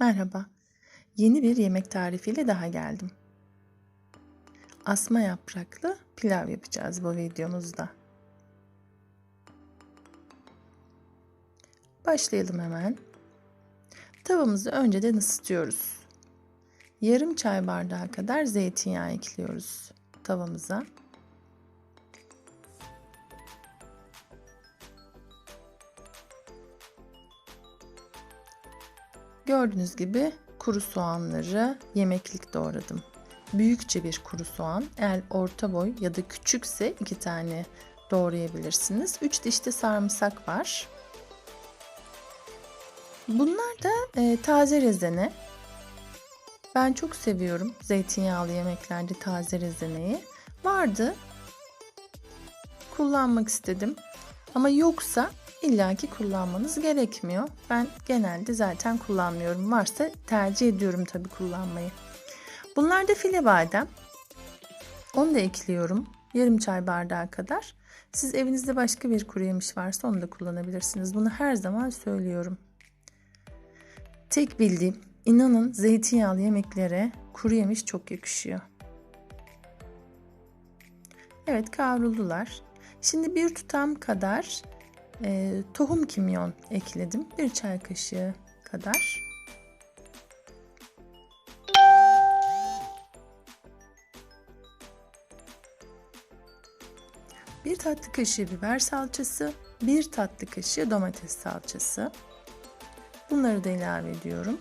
Merhaba. Yeni bir yemek tarifiyle daha geldim. Asma yapraklı pilav yapacağız bu videomuzda. Başlayalım hemen. Tavamızı önceden ısıtıyoruz. Yarım çay bardağı kadar zeytinyağı ekliyoruz tavamıza. Gördüğünüz gibi kuru soğanları yemeklik doğradım. Büyükçe bir kuru soğan, eğer orta boy ya da küçükse iki tane doğrayabilirsiniz. 3 diş de sarımsak var. Bunlar da e, taze rezene. Ben çok seviyorum zeytinyağlı yemeklerde taze rezeneyi. Vardı. Kullanmak istedim. Ama yoksa illaki kullanmanız gerekmiyor. Ben genelde zaten kullanmıyorum. Varsa tercih ediyorum tabii kullanmayı. Bunlar da file badem. Onu da ekliyorum. Yarım çay bardağı kadar. Siz evinizde başka bir kuru yemiş varsa onu da kullanabilirsiniz. Bunu her zaman söylüyorum. Tek bildiğim inanın zeytinyağlı yemeklere kuru yemiş çok yakışıyor. Evet kavruldular. Şimdi bir tutam kadar e, tohum kimyon ekledim. Bir çay kaşığı kadar. Bir tatlı kaşığı biber salçası, bir tatlı kaşığı domates salçası. Bunları da ilave ediyorum.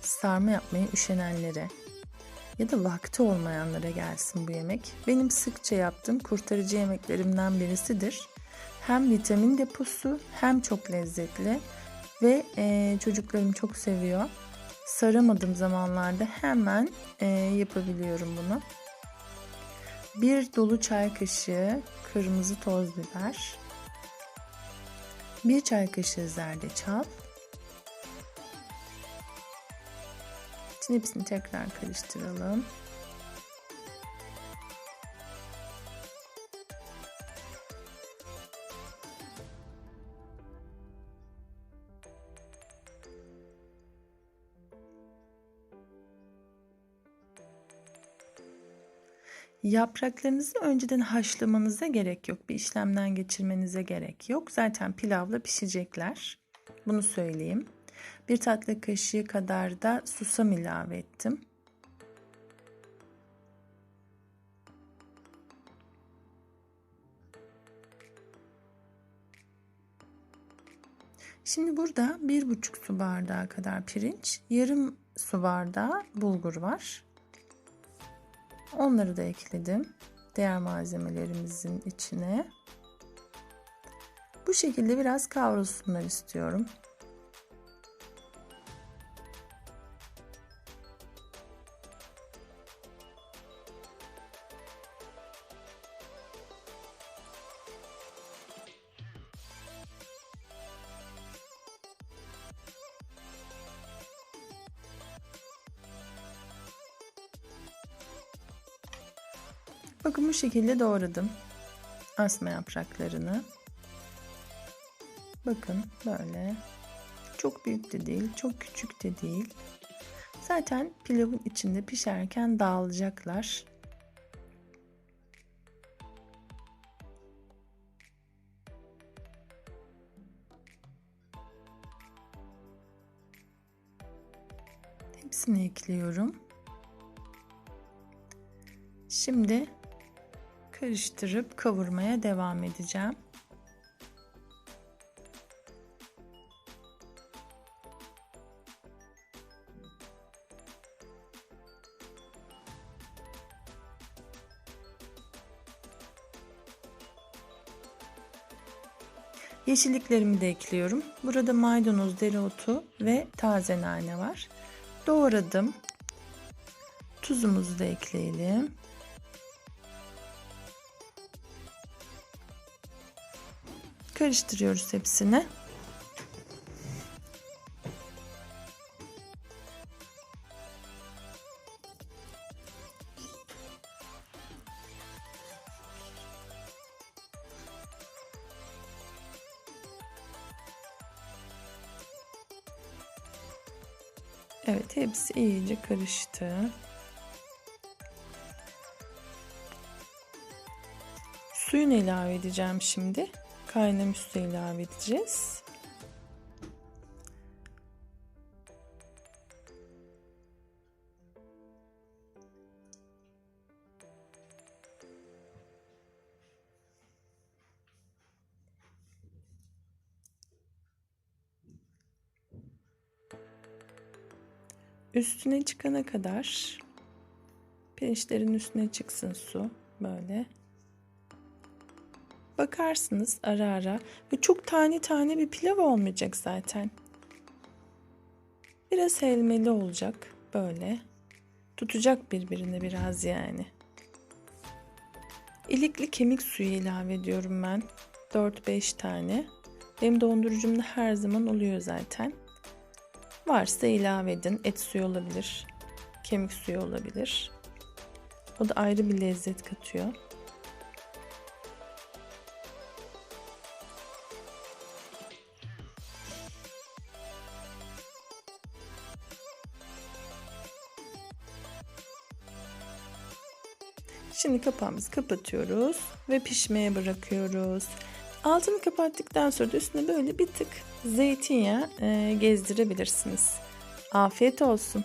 Sarma yapmayı üşenenlere ya da vakti olmayanlara gelsin bu yemek. Benim sıkça yaptığım kurtarıcı yemeklerimden birisidir. Hem vitamin deposu hem çok lezzetli ve e, çocuklarım çok seviyor. Saramadığım zamanlarda hemen e, yapabiliyorum bunu. Bir dolu çay kaşığı kırmızı toz biber. Bir çay kaşığı zerdeçal. Şimdi hepsini tekrar karıştıralım. Yapraklarınızı önceden haşlamanıza gerek yok. Bir işlemden geçirmenize gerek yok. Zaten pilavla pişecekler. Bunu söyleyeyim. Bir tatlı kaşığı kadar da susam ilave ettim. Şimdi burada bir buçuk su bardağı kadar pirinç, yarım su bardağı bulgur var. Onları da ekledim. Diğer malzemelerimizin içine. Bu şekilde biraz kavrulsunlar istiyorum. Bakın bu şekilde doğradım asma yapraklarını. Bakın böyle. Çok büyük de değil, çok küçük de değil. Zaten pilavın içinde pişerken dağılacaklar. Hepsini ekliyorum. Şimdi karıştırıp kavurmaya devam edeceğim. Yeşilliklerimi de ekliyorum. Burada maydanoz, dereotu ve taze nane var. Doğradım. Tuzumuzu da ekleyelim. Karıştırıyoruz hepsini. Evet hepsi iyice karıştı. Suyunu ilave edeceğim şimdi. Kaynamış su ilave edeceğiz. Üstüne çıkana kadar pirinçlerin üstüne çıksın su böyle. Bakarsınız ara ara ve çok tane tane bir pilav olmayacak zaten. Biraz helmeli olacak böyle. Tutacak birbirine biraz yani. İlikli kemik suyu ilave ediyorum ben. 4-5 tane. Benim dondurucumda her zaman oluyor zaten. Varsa ilave edin. Et suyu olabilir. Kemik suyu olabilir. O da ayrı bir lezzet katıyor. Şimdi kapağımızı kapatıyoruz ve pişmeye bırakıyoruz. Altını kapattıktan sonra da üstüne böyle bir tık zeytinyağı e, gezdirebilirsiniz. Afiyet olsun.